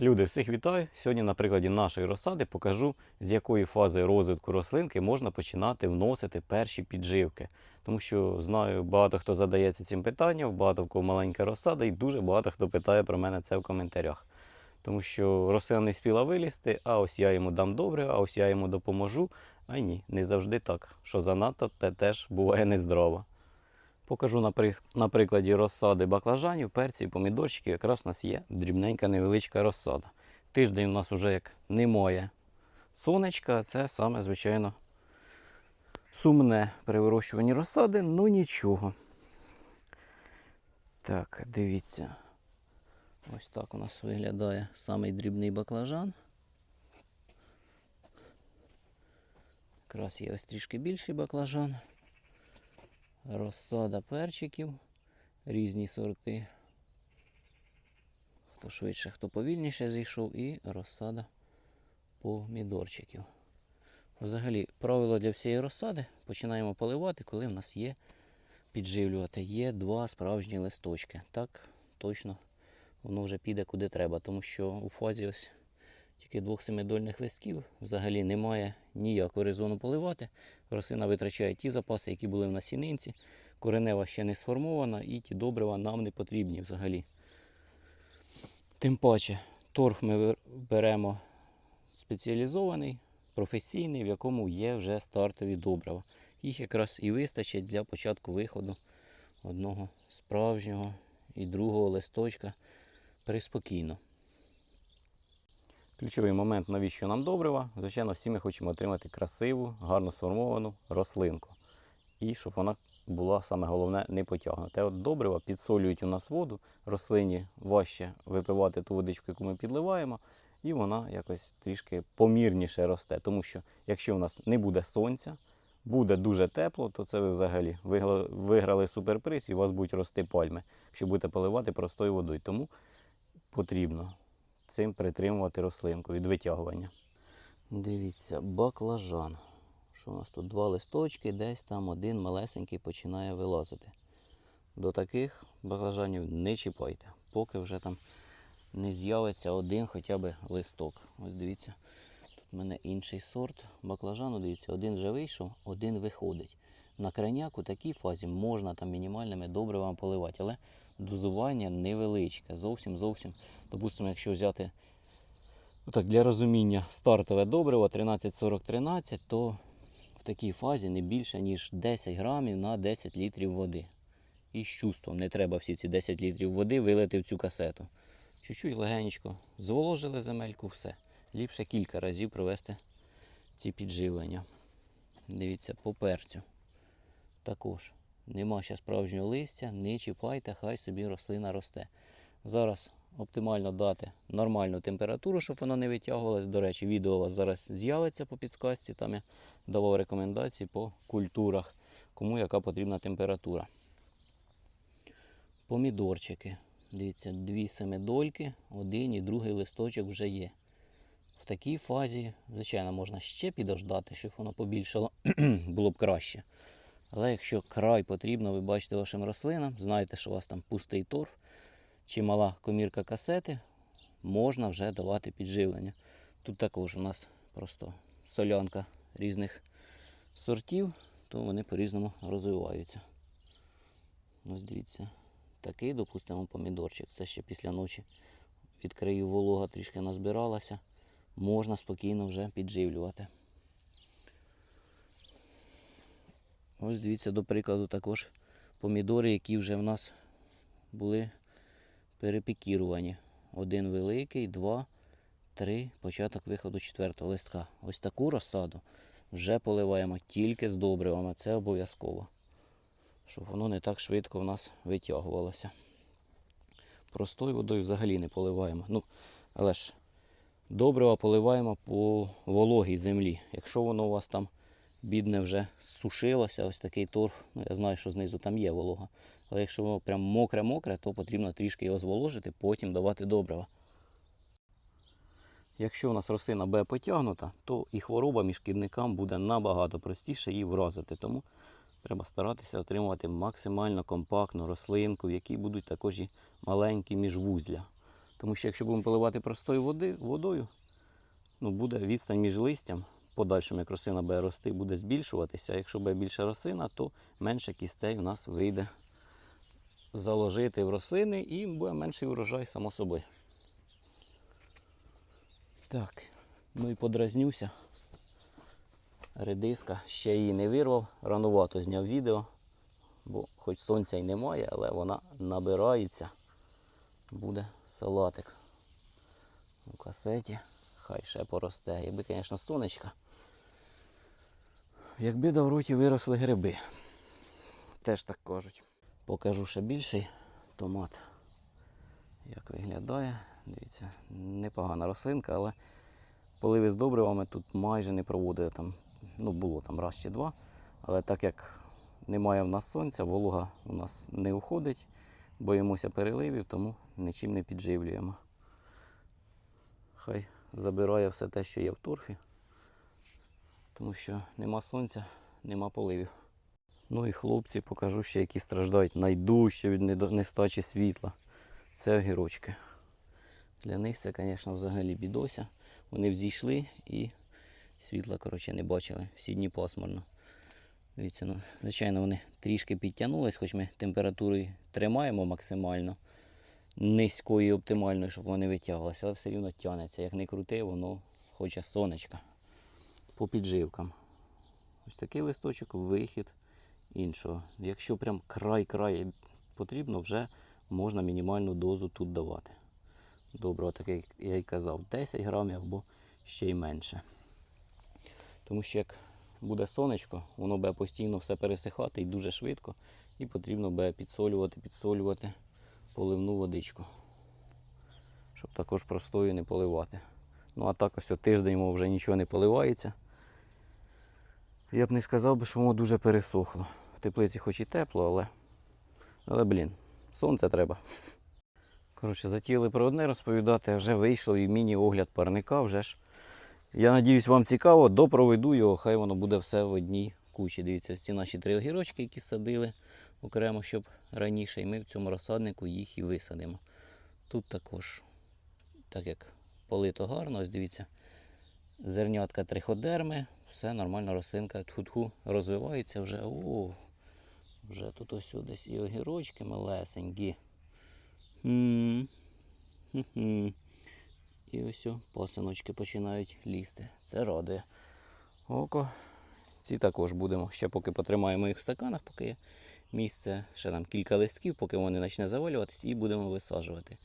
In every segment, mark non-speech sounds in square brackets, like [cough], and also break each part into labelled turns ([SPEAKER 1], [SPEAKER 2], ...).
[SPEAKER 1] Люди, всіх вітаю! Сьогодні на прикладі нашої розсади покажу, з якої фази розвитку рослинки можна починати вносити перші підживки. Тому що знаю, багато хто задається цим питанням, багато в кого маленька розсада, і дуже багато хто питає про мене це в коментарях. Тому що рослина не спіла вилізти, а ось я йому дам добре, а ось я йому допоможу. А ні, не завжди так. Що занадто, те теж буває нездорово. Покажу на, при... на прикладі розсади баклажанів, перців, помідорчиків. Якраз у нас є дрібненька невеличка розсада. Тиждень у нас вже як немає сонечка, це саме, звичайно, сумне при вирощуванні розсади, ну нічого. Так, дивіться. Ось так у нас виглядає самий дрібний баклажан. Якраз є ось трішки більший баклажан розсада перчиків, різні сорти. Хто швидше, хто повільніше зійшов, і розсада помідорчиків. Взагалі, правило для всієї розсади починаємо поливати, коли в нас є підживлювати. Є два справжні листочки. Так точно воно вже піде куди треба, тому що у фазі ось тільки двох семидольних листків взагалі немає ніякого резону поливати. Рослина витрачає ті запаси, які були в насінинці. Коренева ще не сформована і ті добрива нам не потрібні взагалі. Тим паче, торф ми беремо спеціалізований, професійний, в якому є вже стартові добрива. Їх якраз і вистачить для початку виходу одного справжнього і другого листочка приспокійно. Ключовий момент, навіщо нам добрива? Звичайно, всі ми хочемо отримати красиву, гарно сформовану рослинку. І щоб вона була саме головне не потягнута. От добрива підсолюють у нас воду, рослині важче випивати ту водичку, яку ми підливаємо, і вона якось трішки помірніше росте. Тому що якщо у нас не буде сонця, буде дуже тепло, то це ви взагалі виграли суперприз і у вас будуть рости пальми, якщо будете поливати простою водою. Тому потрібно цим притримувати рослинку від витягування. Дивіться, баклажан. Що у нас тут два листочки, десь там один малесенький починає вилазити. До таких баклажанів не чіпайте, поки вже там не з'явиться один хоча б листок. Ось дивіться, тут в мене інший сорт баклажану. Дивіться, один вже вийшов, один виходить. На крайняк у такій фазі можна там мінімальними добривами поливати, але дозування невеличке. Зовсім зовсім. Допустимо, якщо взяти ну так, для розуміння стартове добриво 13-40-13, то в такій фазі не більше, ніж 10 грамів на 10 літрів води. І з чувством не треба всі ці 10 літрів води вилити в цю касету. Чуть-чуть легенечко зволожили земельку, все. Ліпше кілька разів провести ці підживлення. Дивіться, по перцю. Також нема ще справжнього листя, не чіпайте, хай собі рослина росте. Зараз оптимально дати нормальну температуру, щоб воно не витягувалось. До речі, відео у вас зараз з'явиться по підсказці. Там я давав рекомендації по культурах, кому яка потрібна температура. Помідорчики. Дивіться, дві семидольки, один і другий листочок вже є. В такій фазі, звичайно, можна ще підождати, щоб воно побільшало, [clears throat] було б краще. Але якщо край потрібно, ви бачите вашим рослинам, знаєте, що у вас там пустий торф чи мала комірка касети, можна вже давати підживлення. Тут також у нас просто солянка різних сортів, то вони по-різному розвиваються. Ось дивіться, такий, допустимо, помідорчик. Це ще після ночі від краю волога трішки назбиралася. Можна спокійно вже підживлювати. Ось дивіться, до прикладу, також помідори, які вже в нас були перепікіровані. Один великий, два, три, початок виходу четвертого листка. Ось таку розсаду вже поливаємо тільки з добривами. Це обов'язково. Щоб воно не так швидко в нас витягувалося. Простою водою взагалі не поливаємо. Ну, але ж добрива поливаємо по вологій землі. Якщо воно у вас там бідне вже сушилося, ось такий торф. Ну, я знаю, що знизу там є волога. Але якщо воно прям мокре-мокре, то потрібно трішки його зволожити, потім давати добрива. Якщо у нас рослина буде потягнута, то і хвороба між шкідникам буде набагато простіше її вразити. Тому треба старатися отримувати максимально компактну рослинку, в якій будуть також і маленькі міжвузля. Тому що якщо будемо поливати простою води, водою, ну, буде відстань між листям, подальшим, як рослина буде рости, буде збільшуватися. Якщо буде більше рослина, то менше кістей у нас вийде заложити в рослини і буде менший урожай само собою. Так, ну і подразнюся. Редиска, ще її не вирвав, ранувато зняв відео, бо хоч сонця й немає, але вона набирається. Буде салатик у касеті. Хай ще поросте. Якби, звісно, сонечка. Якби до роті виросли гриби. Теж так кажуть. Покажу ще більший томат. Як виглядає. Дивіться, непогана рослинка, але поливи з добривами тут майже не проводили. Там, ну, було там раз чи два. Але так як немає в нас сонця, волога у нас не уходить, боїмося переливів, тому нічим не підживлюємо. Хай забирає все те, що є в торфі, тому що нема сонця, нема поливів. Ну і хлопці покажу ще, які страждають найдужче від нестачі світла. Це огірочки. Для них це, звісно, взагалі бідося. Вони взійшли і світла, коротше, не бачили. Всі дні пасмурно. Ну, звичайно, вони трішки підтягнулись, хоч ми температуру тримаємо максимально низькою і оптимальною, щоб вони витягувалися, але все рівно тягнеться. Як не крути, воно хоче сонечка. По підживкам. Ось такий листочок, вихід іншого. Якщо прям край-край потрібно, вже можна мінімальну дозу тут давати. Добре, так як я й казав, 10 грамів або ще й менше. Тому що як буде сонечко, воно буде постійно все пересихати і дуже швидко, і потрібно буде підсолювати, підсолювати поливну водичку, щоб також простою не поливати. Ну а так ось тиждень мов, вже нічого не поливається. Я б не сказав би, що воно дуже пересохло. В теплиці хоч і тепло, але, але блін, сонце треба. Коротше, затіяли про одне розповідати, а вже вийшов і міні-огляд парника. Вже ж. Я надіюсь, вам цікаво, допроведу його, хай воно буде все в одній кучі. Дивіться, ці наші три огірочки, які садили окремо, щоб раніше, і ми в цьому розсаднику їх і висадимо. Тут також, так як полито гарно, ось дивіться, зернятка триходерми, все нормально, рослинка тху-тху розвивається вже. О, вже тут ось десь і огірочки малесенькі. І ось пасиночки починають лізти. Це радує. Око. Ці також будемо. Ще поки потримаємо їх в стаканах, поки є місце. Ще там кілька листків, поки вони почне завалюватись, і будемо висаджувати.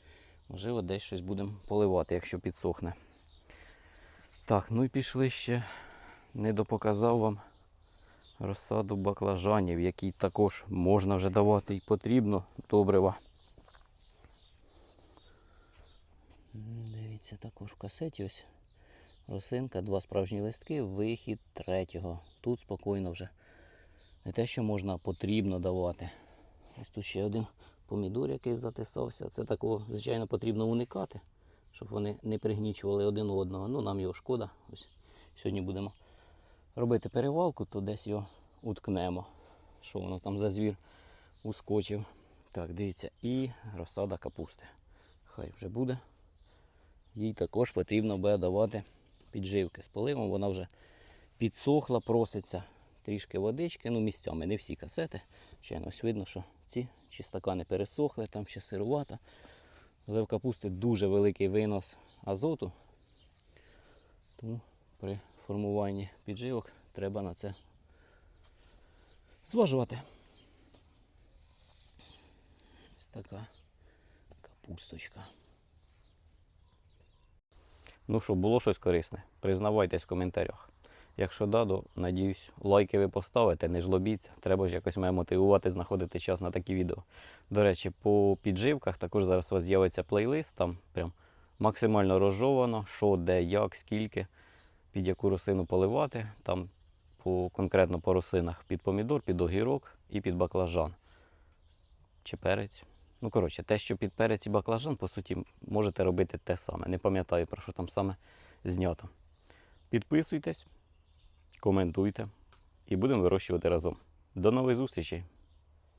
[SPEAKER 1] Можливо, десь щось будемо поливати, якщо підсохне. Так, ну і пішли ще. Не допоказав вам розсаду баклажанів, які також можна вже давати і потрібно добрива. Дивіться, також в касеті ось рослинка, два справжні листки, вихід третього. Тут спокійно вже не те, що можна, потрібно давати. Ось тут ще один помідор, який затисався. Це такого, звичайно, потрібно уникати, щоб вони не пригнічували один одного. Ну, нам його шкода. Ось сьогодні будемо робити перевалку, то десь його уткнемо. Що воно там за звір ускочив. Так, дивіться, і розсада капусти. Хай вже буде їй також потрібно буде давати підживки з поливом. Вона вже підсохла, проситься трішки водички, ну місцями, не всі касети. Ще ось видно, що ці чи стакани пересохли, там ще сирувата. Але в капусти дуже великий винос азоту. Тому при формуванні підживок треба на це зважувати. Ось така капусточка. Ну що, було щось корисне? Признавайтесь в коментарях. Якщо да, то надіюсь, лайки ви поставите, не жлобіться. Треба ж якось мене мотивувати, знаходити час на такі відео. До речі, по підживках також зараз у вас з'явиться плейлист, там прям максимально розжовано, що, де, як, скільки, під яку рослину поливати. Там по, конкретно по рослинах під помідор, під огірок і під баклажан. Чи перець. Ну, коротше, те, що під перець і баклажан, по суті, можете робити те саме. Не пам'ятаю, про що там саме знято. Підписуйтесь, коментуйте і будемо вирощувати разом. До нових зустрічей!